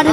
আর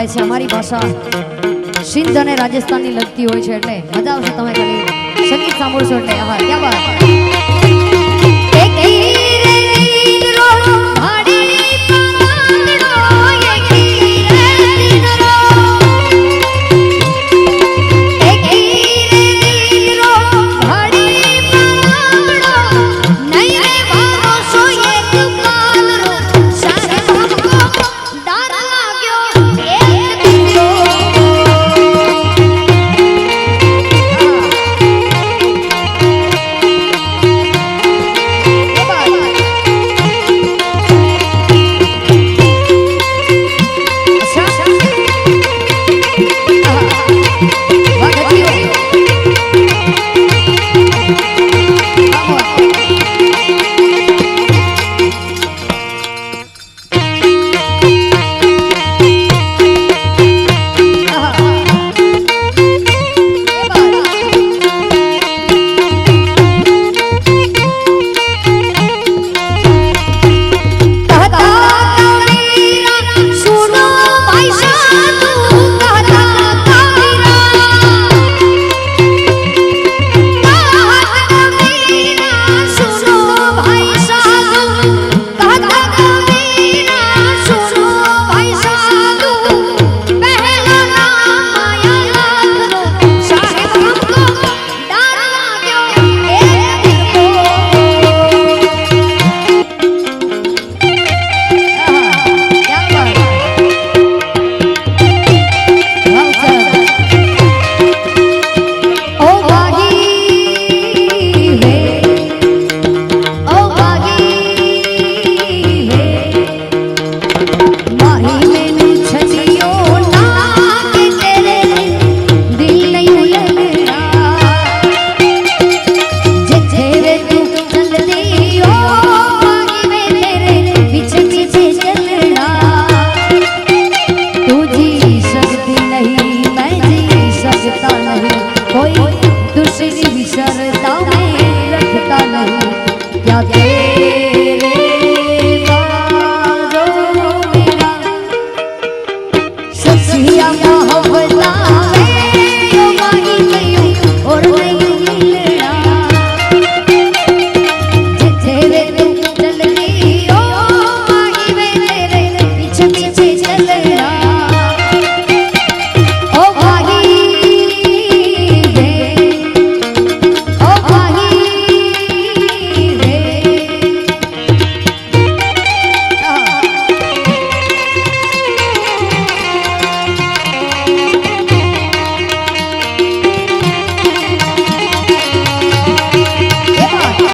ગવાય છે અમારી ભાષા. સિંધ અને રાજસ્થાનની લગતી હોય છે એટલે મજા આવશે તમે ખાલી સંગીત સાંભળશો એટલે. આભાર. ક્યાં